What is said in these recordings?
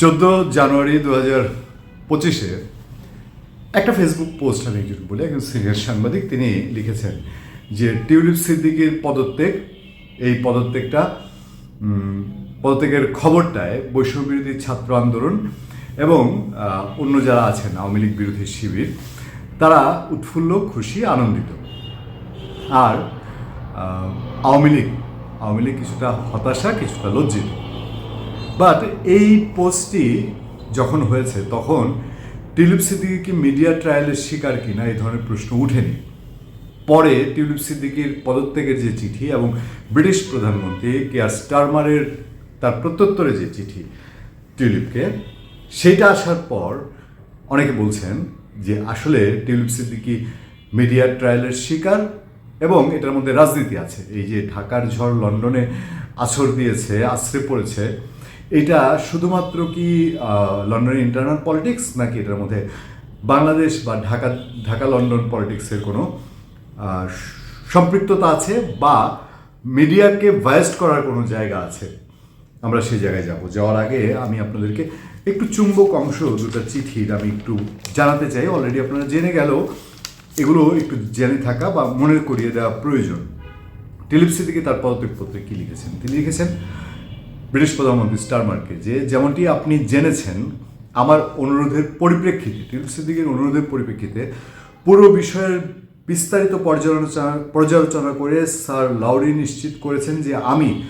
চোদ্দ জানুয়ারি দু হাজার পঁচিশে একটা ফেসবুক পোস্ট আমি যদি বলি, একজন সিনিয়র সাংবাদিক, তিনি লিখেছেন যে টিউলিপ সিদ্দিকির পদত্যাগ, এই পদত্যাগটা পদত্যাগের খবরটায় বৈষম্য বিরোধী ছাত্র আন্দোলন এবং অন্য যারা আছেন, আওয়ামী লীগ বিরোধী শিবির, তারা উৎফুল্ল, খুশি, আনন্দিত। আর আওয়ামী লীগ আওয়ামী লীগ কিছুটা হতাশা, কিছুটা লজ্জিত। বাট এই পোস্টটি যখন হয়েছে, তখন টিউলিপ সিদ্দিকি কি মিডিয়া ট্রায়ালের শিকার কিনা এই ধরনের প্রশ্ন উঠেনি। পরে টিউলিপ সিদ্দিকির পদত্যাগের যে চিঠি এবং ব্রিটিশ প্রধানমন্ত্রী কেয়ার স্টারমারের তার প্রত্যুত্তরে যে চিঠি টিউলিপকে, সেইটা আসার পর অনেকে বলছেন যে আসলে টিউলিপ সিদ্দিকি মিডিয়া ট্রায়ালের শিকার এবং এটার মধ্যে রাজনীতি আছে। এই যে ঢাকার ঝড় লন্ডনে আছর দিয়েছে আশ্রে পড়েছে এটা শুধুমাত্র কি লন্ডনের ইন্টারনাল পলিটিক্স নাকি এটার মধ্যে বাংলাদেশ বা ঢাকা ঢাকা, লন্ডন পলিটিক্সের কোনো সম্পৃক্ততা আছে বা মিডিয়াকে ভায়েস্ট করার কোনো জায়গা আছে? আমরা সেই জায়গায় যাব। যাওয়ার আগে আমি আপনাদেরকে একটু চুম্বক অংশ, দুটো চিঠির আমি একটু জানাতে চাই। অলরেডি আপনারা জেনে গেলেও এগুলো একটু জেনে থাকা বা মনে করিয়ে দেওয়া প্রয়োজন। টিলিপ থেকে তার পদত্যাগ পত্রে কি লিখেছেন? তিনি লিখেছেন ব্রিটিশ প্রধানমন্ত্রী স্টারমার্কে যে যেমনটি আপনি জেনেছেন, আমার অনুরোধের পরিপ্রেক্ষিতে টিলিপ সিদ্দিকির অনুরোধের পরিপ্রেক্ষিতে পুরো বিষয়ের বিস্তারিত পর্যালোচনা পর্যালোচনা করে স্যার লাউরি নিশ্চিত করেছেন যে আমি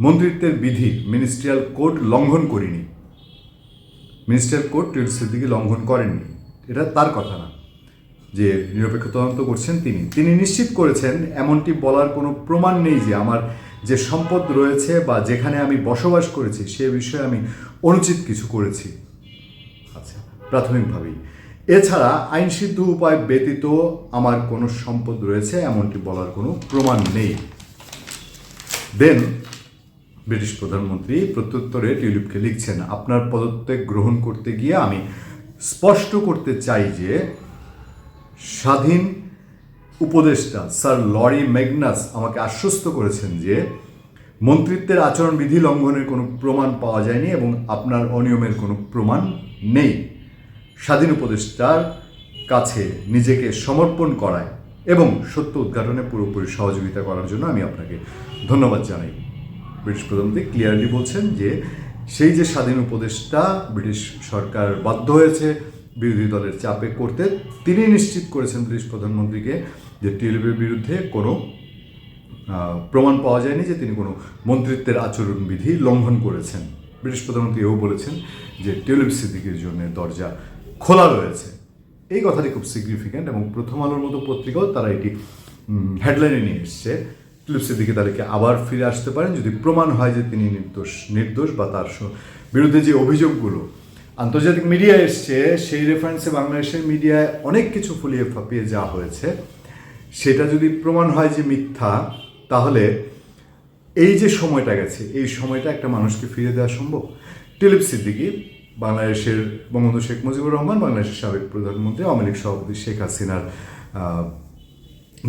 মন্ত্রিত্বের বিধি মিনিস্ট্রিয়াল কোড লঙ্ঘন করিনি। মিনিস্ট্রিয়াল কোড টিলিপ সিদ্দিকি লঙ্ঘন করেননি। এটা তার কথা না। যে নিরপেক্ষ তদন্ত করছেন তিনি। তিনি নিশ্চিত করেছেন, এমনটি বলার কোনো প্রমাণ নেই যে আমার যে সম্পদ রয়েছে বা যেখানে আমি বসবাস করেছি, সে বিষয়ে আমি অনুচিত কিছু করেছি। আচ্ছা প্রাথমিকভাবেই। এছাড়া আইনসিদ্ধ উপায় ব্যতীত আমার কোনো সম্পদ রয়েছে, এমনটি বলার কোনো প্রমাণ নেই। দেন ব্রিটিশ প্রধানমন্ত্রী প্রত্যুত্তরে টিউলিপকে লিখছেন, আপনার পদত্যাগ গ্রহণ করতে গিয়ে আমি স্পষ্ট করতে চাই যে স্বাধীন উপদেষ্টা স্যার লরি ম্যাগনাস আমাকে আশ্বস্ত করেছেন যে মন্ত্রিত্বের আচরণবিধি লঙ্ঘনের কোনো প্রমাণ পাওয়া যায়নি এবং আপনার অনিয়মের কোনো প্রমাণ নেই। স্বাধীন উপদেষ্টার কাছে নিজেকে সমর্পণ করায় এবং সত্য উদ্ঘাটনে পুরোপুরি সহযোগিতা করার জন্য আমি আপনাকে ধন্যবাদ জানাই। ব্রিটিশ প্রধানমন্ত্রী ক্লিয়ারলি বলছেন যে সেই যে স্বাধীন উপদেষ্টা ব্রিটিশ সরকার বাধ্য হয়েছে বিরোধী দলের চাপে করতে, তিনি নিশ্চিত করেছেন ব্রিটিশ প্রধানমন্ত্রীকে যে টিউলিপের বিরুদ্ধে কোনো প্রমাণ পাওয়া যায়নি যে তিনি কোনো মন্ত্রিত্বের আচরণবিধি লঙ্ঘন করেছেন। ব্রিটিশ প্রধানমন্ত্রী এও বলেছেন যে টিউলিপ সিদ্দিকির জন্য দরজা খোলা রয়েছে। এই কথাটি খুব সিগনিফিক্যান্ট এবং প্রথম আলোর মতো পত্রিকাও তারা এটি হেডলাইনে নিয়ে এসছে। টিউলিপ সিদ্দিকি তাদেরকে আবার ফিরে আসতে পারেন যদি প্রমাণ হয় যে তিনি নির্দোষ নির্দোষ বা তার বিরুদ্ধে যে অভিযোগগুলো আন্তর্জাতিক মিডিয়া এসছে, সেই রেফারেন্সে বাংলাদেশের মিডিয়ায় অনেক কিছু ফুলিয়ে ফাঁপিয়ে যাওয়া হয়েছে। সেটা যদি প্রমাণ হয় যে মিথ্যা, তাহলে এই যে সময়টা গেছে, এই সময়টা একটা মানুষকে ফিরে দেওয়া সম্ভব। টিলিপ সিদ্দিকি, বাংলাদেশের বঙ্গবন্ধু শেখ মুজিবুর রহমান, বাংলাদেশের সাবেক প্রধানমন্ত্রী, আওয়ামী লীগ সভাপতি শেখ হাসিনার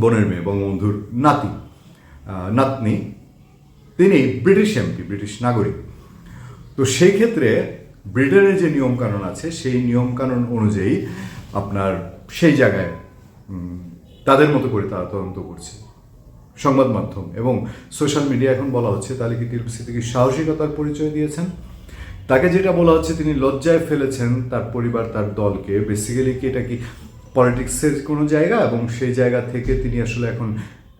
বোনের মেয়ে, বঙ্গবন্ধুর নাতি নাতনি, তিনি ব্রিটিশ এমপি, ব্রিটিশ নাগরিক। তো সেই ক্ষেত্রে ব্রিটেনের যে নিয়মকানুন আছে, সেই নিয়মকানুন অনুযায়ী আপনার সেই জায়গায় তাদের মতো করে তারা তদন্ত করছে। সংবাদ মাধ্যম এবং সোশ্যাল মিডিয়া এখন বলা হচ্ছে তাহলে কি টিলসি থেকে সাহসিকতার পরিচয় দিয়েছেন। তাকে যেটা বলা হচ্ছে তিনি লজ্জায় ফেলেছেন তার পরিবার, তার দলকে। বেসিক্যালি কি এটা কি পলিটিক্সের কোনো জায়গা এবং সেই জায়গা থেকে তিনি আসলে এখন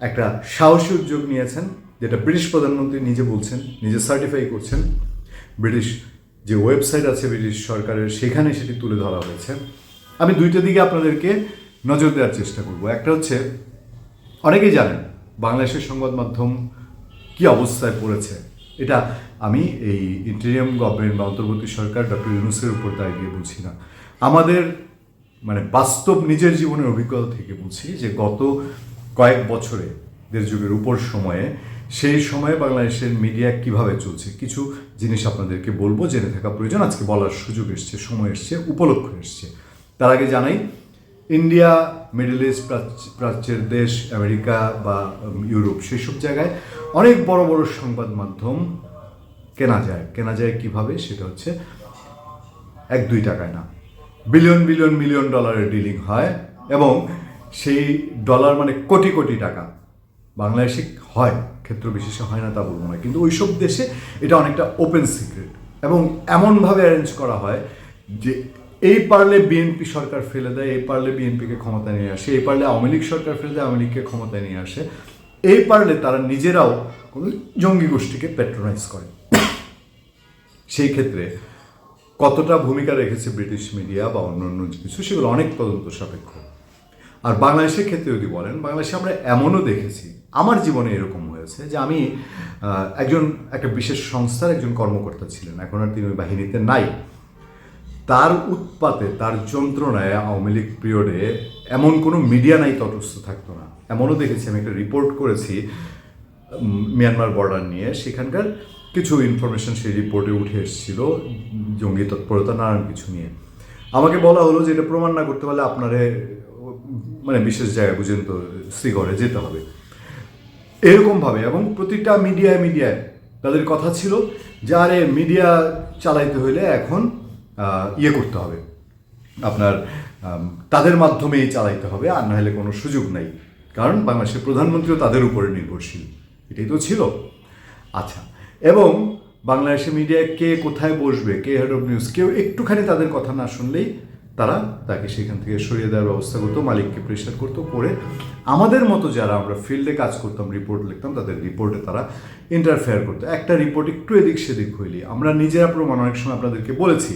একটা সাহসী উদ্যোগ নিয়েছেন, যেটা ব্রিটিশ প্রধানমন্ত্রী নিজে বলছেন, নিজে সার্টিফাই করছেন। ব্রিটিশ যে ওয়েবসাইট আছে ব্রিটিশ সরকারের, সেখানে সেটি তুলে ধরা হয়েছে। আমি দুইটা দিকে আপনাদেরকে নজর দেওয়ার চেষ্টা করব। একটা হচ্ছে, অনেকেই জানেন বাংলাদেশের সংবাদ মাধ্যম কি অবস্থায় পড়েছে। এটা আমি এই ইন্টেরিয়াম গভর্নমেন্ট বা অন্তর্বর্তী সরকার ডক্টর ইউনুসের উপর দিয়ে বলছি না। আমাদের মানে বাস্তব নিজের জীবনের অভিজ্ঞতা থেকে বলছি যে গত কয়েক বছরে দেড় যুগের উপর সময়ে, সেই সময়ে বাংলাদেশের মিডিয়া কীভাবে চলছে, কিছু জিনিস আপনাদেরকে বলব, জেনে থাকা প্রয়োজন। আজকে বলার সুযোগ এসছে, সময় এসছে, উপলক্ষ এসছে। তার আগে জানাই ইন্ডিয়া মিডল ইস্ট প্রাচ্য- প্রাচ্যের দেশ আমেরিকা বা ইউরোপ সেসব জায়গায় অনেক বড় বড় সংবাদ মাধ্যম কেনা যায়। কেনা যায় কীভাবে? সেটা হচ্ছে এক, দুই টাকায় না। বিলিয়ন বিলিয়ন মিলিয়ন ডলারের ডিলিং হয় এবং সেই ডলার মানে কোটি কোটি টাকা। বাংলাদেশে হয়, ক্ষেত্র বিশেষে হয় না, তা বলব না। কিন্তু ওইসব দেশে এটা অনেকটা ওপেন সিক্রেট এবং এমনভাবে অ্যারেঞ্জ করা হয় যে এই পারলে বিএনপি সরকার ফেলে দেয়, এই পারলে বিএনপিকে ক্ষমতায় নিয়ে আসে, এই পারলে আওয়ামী লীগ সরকার ফেলে দেয়, আওয়ামী লীগকে ক্ষমতায় নিয়ে আসে। এই পারলে তারা নিজেরাও কোনো জঙ্গি গোষ্ঠীকে প্যাট্রোনাইজ করে। সেই ক্ষেত্রে কতটা ভূমিকা রেখেছে ব্রিটিশ মিডিয়া বা অন্যান্য কিছু, সেগুলো অনেক তদন্ত সাপেক্ষ। আর বাংলাদেশের ক্ষেত্রে যদি বলেন, বাংলাদেশে আমরা এমনও দেখেছি, আমার জীবনে এরকম হয়েছে যে আমি একজন, একটা বিশেষ সংস্থার একজন কর্মকর্তা ছিলেন, এখন আর তিনি ওই বাহিনীতে নাই। তার উৎপাতে, তার যন্ত্রণায় আওয়ামী লীগ পিরিয়ডে এমন কোনো মিডিয়া নাই, তটস্থ থাকতো না। এমনও দেখেছি, আমি একটা রিপোর্ট করেছি মিয়ানমার বর্ডার নিয়ে। সেখানকার কিছু ইনফরমেশন সেই রিপোর্টে উঠে এসেছিল, জঙ্গি তৎপরতা নানান কিছু নিয়ে। আমাকে বলা হলো যে এটা প্রমাণ না করতে পারলে আপনারে মানে বিশেষ জায়গায় বুঝেন তো শ্রীগড়ে যেতে হবে। এরকমভাবে এবং প্রতিটা মিডিয়ায় মিডিয়ায় তাদের কথা ছিল যে, আরে মিডিয়া চালাইতে হইলে এখন ইয়ে করতে হবে। আপনার তাদের মাধ্যমেই চালাইতে হবে, আর না হলে কোনো সুযোগ নাই। কারণ বাংলাদেশের প্রধানমন্ত্রীও তাদের উপরে নির্ভরশীল। এটাই তো ছিল। আচ্ছা এবং বাংলাদেশের মিডিয়ায় কে কোথায় বসবে, কে হেড অফ নিউজ কেউ একটুখানি তাদের কথা না শুনলেই তারা তাকে সেখান থেকে সরিয়ে দেওয়ার ব্যবস্থা করতো, মালিককে প্রেশার করতো, করে আমাদের মতো যারা আমরা ফিল্ডে কাজ করতাম রিপোর্ট লিখতাম, তাদের রিপোর্টে তারা ইন্টারফেয়ার করতো। একটা রিপোর্ট একটু এদিক সেদিক হইলি আমরা নিজেরা প্রমাণ অনেক সময় আপনাদেরকে বলেছি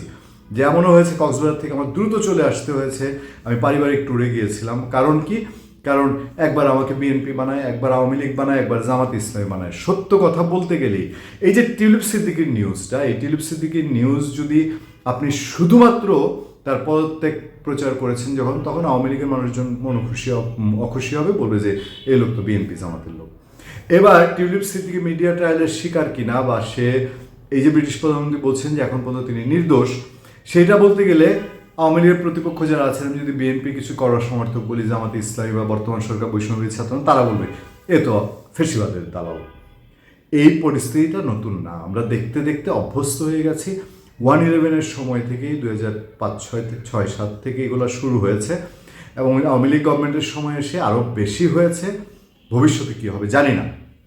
যে এমনও হয়েছে কক্সবাজার থেকে, আমার দ্রুত চলে আসতে হয়েছে। আমি পারিবারিক ট্যুরে গিয়েছিলাম। কারণ কি? কারণ একবার আমাকে বিএনপি বানায়, একবার আওয়ামী লীগ বানায়, একবার জামাত ইসলামী বানায়। সত্য কথা বলতে গেলেই এই যে টিউলিপ সিদ্দিকির নিউজটা এই টিউলিপ সিদ্দিকির নিউজ যদি আপনি শুধুমাত্র তার পদত্যাগ প্রচার করেছেন যখন, তখন আওয়ামী লীগের মানুষজন মন খুশি অখুশি হবে, বলবে যে এই লোক তো বিএনপি জামাতের লোক। এবার টিউলিপ সিদ্দিকি মিডিয়া ট্রায়ালের শিকার কিনা বা সে, এই যে ব্রিটিশ প্রধানমন্ত্রী বলছেন যে এখন পর্যন্ত তিনি নির্দোষ সেটা বলতে গেলে আওয়ামী লীগের প্রতিপক্ষ যারা আছেন, আমি যদি বিএনপি কিছু করার সমর্থক বলি, জামাতে ইসলামী বা বর্তমান সরকার বৈষম্য ছাত্র তারা বলবে, এ তো ফেসিবাদের দালাল। এই পরিস্থিতিটা নতুন না। আমরা দেখতে দেখতে অভ্যস্ত হয়ে গেছি। ওয়ান ইলেভেনের সময় থেকেই দু হাজার পাঁচ, ছয় ছয়, সাত থেকে এগুলো শুরু হয়েছে এবং আওয়ামী লীগ গভর্নমেন্টের সময় এসে আরও বেশি হয়েছে। ভবিষ্যতে কী হবে জানি না।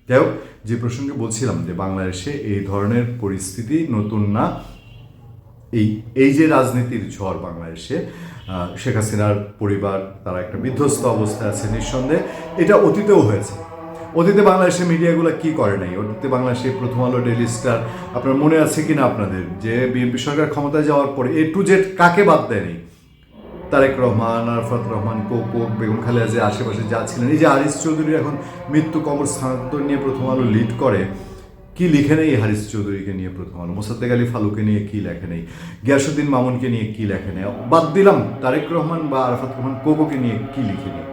যাই হোক, যে প্রসঙ্গে বলছিলাম যে বাংলাদেশে এই ধরনের পরিস্থিতি নতুন না। এই এই যে রাজনীতির ঝড় বাংলাদেশে শেখ হাসিনার পরিবার, তারা একটা বিধ্বস্ত অবস্থায় আছে নিঃসন্দেহে। এটা অতীতেও হয়েছে। অতীতে বাংলাদেশের মিডিয়াগুলো কি করে নাই? অতীতে বাংলাদেশে প্রথম আলো ডেলি স্টার, আপনার মনে আছে কিনা আপনাদের? যে বিএনপি সরকার ক্ষমতায় যাওয়ার পরে এ টু জেড কাকে বাদ দেয়নি? তারেক রহমান, আরফাত রহমান, কোকো, বেগম খালেদা যে আশেপাশে যা ছিলেন। এই যে হারিস চৌধুরী এখন মৃত্যু কবর স্থানান্তর নিয়ে প্রথম আলো লিড করে কি লিখে নেই হারিস চৌধুরীকে নিয়ে প্রথম আলো? মোসাদ্দেক আলী ফালুকে নিয়ে কি লেখে নেই? গিয়াসুদ্দিন মামুনকে নিয়ে কি লেখে নেই? বাদ দিলাম, তারেক রহমান বা আরফাত রহমান কোকোকে নিয়ে কি লিখে নেই?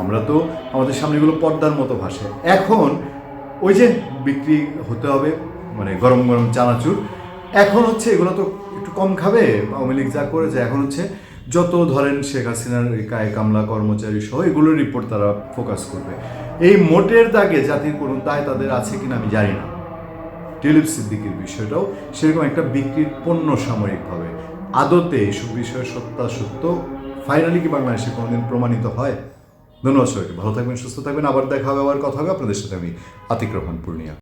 আমরা তো আমাদের সামনে সামনেগুলো পর্দার মতো ভাসে। এখন ওই যে বিক্রি হতে হবে মানে গরম গরম চানাচুর। এখন হচ্ছে এগুলো তো একটু কম খাবে, আওয়ামী লীগ যা করেছে, এখন হচ্ছে যত ধরেন শেখ হাসিনার কায়ে কামলা কর্মচারী সহ এগুলোর রিপোর্ট তারা ফোকাস করবে। এই মোটের দাগে জাতির কোনো দায় তাদের আছে কিনা আমি জানি না। টিউলিপ সিদ্দিকির বিষয়টাও সেরকম একটা বিক্রির পণ্য সাময়িকভাবে। আদতে এইসব বিষয়ের সত্যাসত্য ফাইনালি কি বাংলাদেশে কোনোদিন প্রমাণিত হয়? ধন্যবাদ সবাইকে। ভালো থাকবেন, সুস্থ থাকবেন। আবার দেখা হবে, আবার কথা হবে। আপনাদের সাথে আমি আতিক রহমান, পূর্ণিয়া।